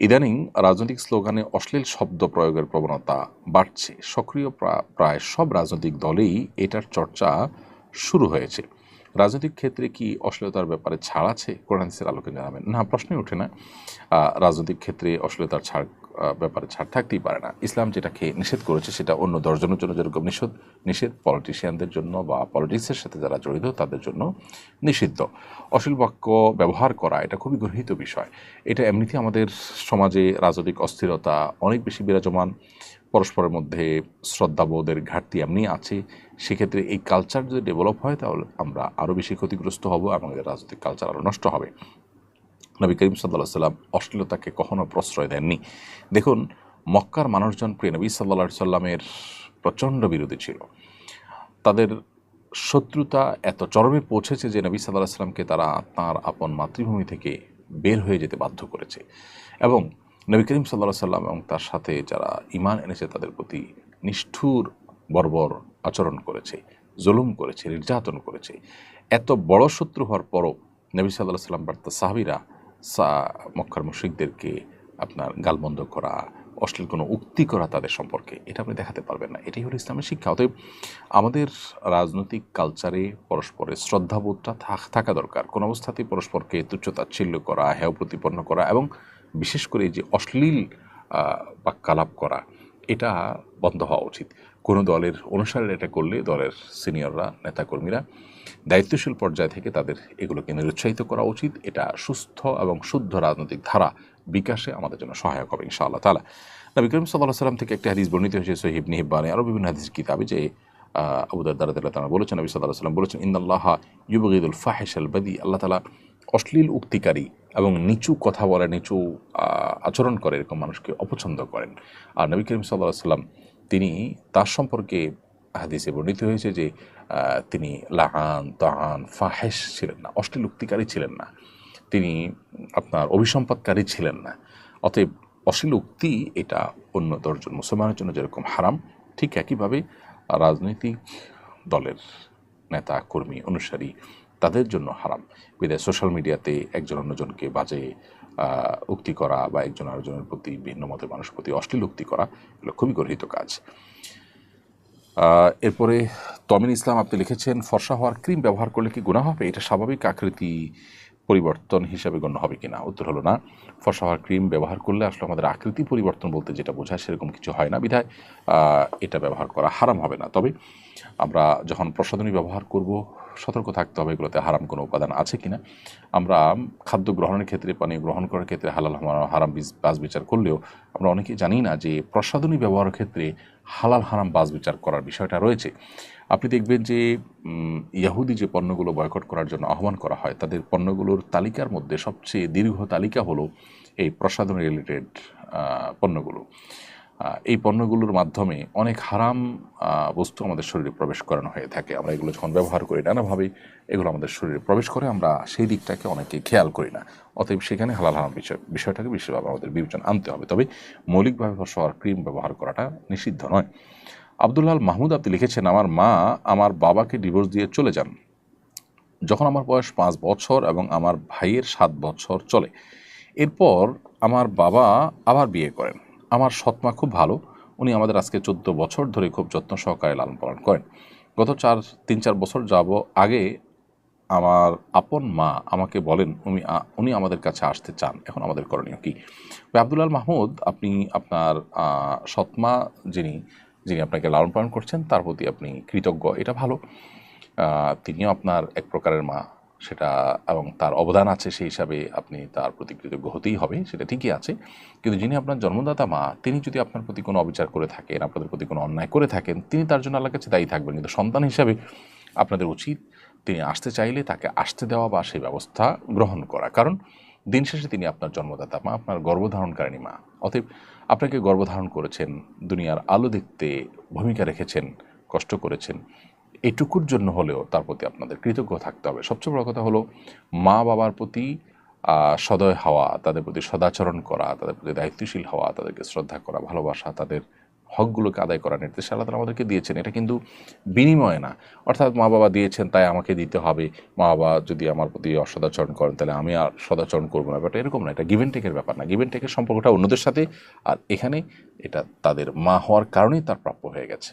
ইদানিং রাজনৈতিক স্লোগানে অশ্লীল শব্দ প্রয়োগের প্রবণতা বাড়ছে। সক্রিয় প্রা- প্রায় সব রাজনৈতিক দলেই এটার চর্চা শুরু হয়েছে। রাজনৈতিক ক্ষেত্রে কি অশ্লীলতার ব্যাপারে ছাড় আছে? কোরআনিসের আলোকে জানাবেন। না, প্রশ্নই ওঠে না। রাজনৈতিক ক্ষেত্রে অশ্লীলতার ছাড় ব্যাপারে ছাড় থাকতেই পারে না। ইসলাম যেটাকে নিষেধ করেছে, সেটা অন্য দশজনের জন্য যেরকম নিষেধ নিষেধ পলিটিশিয়ানদের জন্য বা পলিটিক্সের সাথে যারা জড়িত, তাদের জন্য নিষিদ্ধ। অশ্লীল বাক্য ব্যবহার করা, এটা খুবই গৃহীত বিষয়। এটা এমনিতে আমাদের সমাজে রাজনৈতিক অস্থিরতা অনেক বেশি বিরাজমান। পরস্পরের মধ্যে শ্রদ্ধাবোধের ঘাটতি এমনি আছে। সেক্ষেত্রে এই কালচার যদি ডেভেলপ হয়, তাহলে আমরা আরও বেশি ক্ষতিগ্রস্ত হব আমাদের রাজনৈতিক কালচার আরও নষ্ট হবে। নবী করিম সাল্লাহ সাল্লাম অশ্লীলতাকে কখনো প্রশ্রয় দেননি। দেখুন, মক্কার মানুষজন প্রিয় নবী সাল্লা সাল্লামের প্রচণ্ড বিরোধী ছিল। তাদের শত্রুতা এত চরমে পৌঁছেছে যে নবী সাল্লাহ সাল্লামকে তারা তাঁর আপন মাতৃভূমি থেকে বের হয়ে যেতে বাধ্য করেছে। এবং নবী করিম সাল্লাহ সাল্লাম এবং তার সাথে যারা ইমান এনেছে, তাদের প্রতি নিষ্ঠুর বর্বর আচরণ করেছে, জুলুম করেছে, নির্যাতন করেছে। এত বড় শত্রু হওয়ার পরও নবী সাল্লাহ সাল্লাম বার্তা সাহাবিরা সা, মক্কার মুশ্রিকদেরকে আপনার গালবন্ধ করা, অশ্লীল কোনো উক্তি করা তাদের সম্পর্কে, এটা আপনি দেখাতে পারবেন না। এটাই হলো ইসলামের শিক্ষা। অতএব আমাদের রাজনৈতিক কালচারে পরস্পরের শ্রদ্ধাবোধটা থাক- থাকা দরকার। কোনো অবস্থাতেই পরস্পরকে তুচ্ছতাচ্ছিল্য করা, হেয় প্রতিপন্ন করা এবং বিশেষ করে যে অশ্লীল বাক্যালাপ করা, এটা বন্ধ হওয়া উচিত। কোনো দলের অনুসারে এটা করলে দলের সিনিয়ররা নেতাকর্মীরা দায়িত্বশীল পর্যায় থেকে তাদের এগুলোকে নিরুৎসাহিত করা উচিত। এটা সুস্থ এবং শুদ্ধ রাজনৈতিক ধারা বিকাশে আমাদের জন্য সহায়ক হবে ইনশাআল্লাহ তালা নবী করিম সাল্লাহ সাল্লাম থেকে একটি হাদিস বর্ণিত হয়েছে সহিব নিহিবানে আরও বিভিন্ন হাদিস কিতাবে যে আহ, আবু দারদার তারা বলেছেন নবী সাল্লাহ সাল্লাম বলেছেন ইন্দাল্লাহ ইউবগিদুল ফাহেশ আল বাদি। আল্লাহ তালা অশ্লীল উক্তিকারী এবং নিচু কথা বলে নিচু আচরণ করে এরকম মানুষকে অপছন্দ করেন। আর নবী করিম সাল্লাহ সাল্লাম তিনি তার সম্পর্কে হাদিসে বর্ণিত হয়েছে যে তিনি লাহান, তাহান, ফাহেশ ছিলেন না অশ্লীল উক্তিকারী ছিলেন না। তিনি আপনার অভিসম্পাদকারী ছিলেন না। অতএব অশ্লীল উক্তি এটা অন্য দশজন মুসলমানের জন্য যেরকম হারাম, ঠিক একইভাবে রাজনৈতিক দলের নেতা, কর্মী, অনুসারী তাদের জন্য হারাম। বিদায়, সোশ্যাল মিডিয়াতে একজন অন্যজনকে বাজে উক্তি করা বা একজন আরেকজনের প্রতি, ভিন্ন মতের মানুষের প্রতি অশ্লীল উক্তি করা, এগুলো খুবই গর্হিত কাজ। এরপরে তমিন ইসলাম আপনি লিখেছেন, ফর্সা হওয়ার ক্রিম ব্যবহার করলে কি গুণা হবে? এটা স্বাভাবিক আকৃতি পরিবর্তন হিসাবে গণ্য হবে কিনা? উত্তর হলো না। ফর্সা হওয়ার ক্রিম ব্যবহার করলে আসলে আমাদের আকৃতি পরিবর্তন বলতে যেটা বোঝায় সেরকম কিছু হয় না বিধায় এটা ব্যবহার করা হারাম হবে না। তবে আমরা যখন প্রসাধনী ব্যবহার করব সতর্ক থাকতে হবে, এগুলোতে হারাম কোনো উপাদান আছে কিনা। আমরা খাদ্য গ্রহণের ক্ষেত্রে, পানীয় গ্রহণ করার ক্ষেত্রে হালাল হারাম- বাজ বিচার করলেও আমরা অনেকেই জানি না যে প্রসাধনী ব্যবহারের ক্ষেত্রে হালাল, হারাম বাস বিচার করার বিষয়টা রয়েছে। আপনি দেখবেন যে ইয়াহুদি যে পণ্যগুলো বয়কট করার জন্য আহ্বান করা হয়, তাদের পণ্যগুলোর তালিকার মধ্যে সবচেয়ে দীর্ঘ তালিকা হলো এই প্রসাধন রিলেটেড পণ্যগুলো। এই পণ্যগুলোর মাধ্যমে অনেক হারাম বস্তু আমাদের শরীরে প্রবেশ করানো হয়ে থাকে। আমরা এগুলো যখন ব্যবহার করি নানাভাবে এগুলো আমাদের শরীরে প্রবেশ করে, আমরা সেই দিকটাকে অনেকে খেয়াল করি না। অতএব সেখানে হালাল হারাম বিষয়, বিষয়টাকে বিশেষভাবে আমাদের বিবেচনা আনতে হবে। তবে মৌলিকভাবে ফসল ক্রিম ব্যবহার করাটা নিষিদ্ধ নয়। আবদুল্লাহ মাহমুদ আপনি লিখেছেন, আমার মা আমার বাবাকে ডিভোর্স দিয়ে চলে যান। যখন আমার বয়স পাঁচ বছর এবং আমার ভাইয়ের সাত বছর চলে। এরপর আমার বাবা আবার বিয়ে করেন। আমার সৎমা খুব ভালো। উনি আমাদের আজকে চোদ্দ বছর ধরে খুব যত্ন সহকারে লালন পালন করেন। গত চার, তিন, চার বছর যাব আগে আমার আপন মা আমাকে বলেন উনি উনি আমাদের কাছে আসতে চান। এখন আমাদের করণীয় কি? আবদুল্লাল মাহমুদ, আপনি আপনার সৎমা যিনি যিনি আপনাকে লালন পালন করছেন, তার প্রতি আপনি কৃতজ্ঞ, এটা ভালো। তিনিও আপনার এক প্রকারের মা। সেটা এবং তার অবদান আছে সেই হিসাবে আপনি তার প্রতি কৃতজ্ঞ হতেই হবে, সেটা ঠিকই আছে। কিন্তু যিনি আপনার জন্মদাতা মা, তিনি যদি আপনার প্রতি কোনো অবিচার করে থাকেন, আপনাদের প্রতি কোনো অন্যায় করে থাকেন, তিনি তার জন্য আল্লাহর কাছে দায়ী থাকবেন। কিন্তু সন্তান হিসাবে আপনাদের উচিত তিনি আসতে চাইলে তাকে আসতে দেওয়া বা সেই ব্যবস্থা গ্রহণ করা। কারণ দিন শেষে তিনি আপনার জন্মদাতা মা, আপনার গর্ভধারণকারিণী মা। অতএব আপনাকে গর্ভধারণ করেছেন, দুনিয়ার আলো দেখতে ভূমিকা রেখেছেন, কষ্ট করেছেন। এটুকুর জন্য হলেও তার প্রতি আপনাদের কৃতজ্ঞ থাকতে হবে। সবচেয়ে বড় কথা হলো মা বাবার প্রতি সদয় হওয়া, তাদের প্রতি সদাচরণ করা, তাদের প্রতি দায়িত্বশীল হওয়া, তাদেরকে শ্রদ্ধা করা, ভালোবাসা, তাদের হকগুলোকে আদায় করার নির্দেশ আল্লাহ তালা আমাদেরকে দিয়েছেন। এটা কিন্তু বিনিময়ে না। অর্থাৎ মা বাবা দিয়েছেন, তাই আমাকে দিতে হবে। মা বাবা যদি আমার প্রতি অসদাচরণ করেন, তাহলে আমি আর সদাচরণ করব না। ব্যাপারটা এরকম না, এটা গিভেন টেকের ব্যাপার না। গিভেন টেকের সম্পর্কটা অন্যদের সাথে, আর এখানে এটা তাদের মা হওয়ার কারণেই তার প্রাপ্য হয়ে গেছে।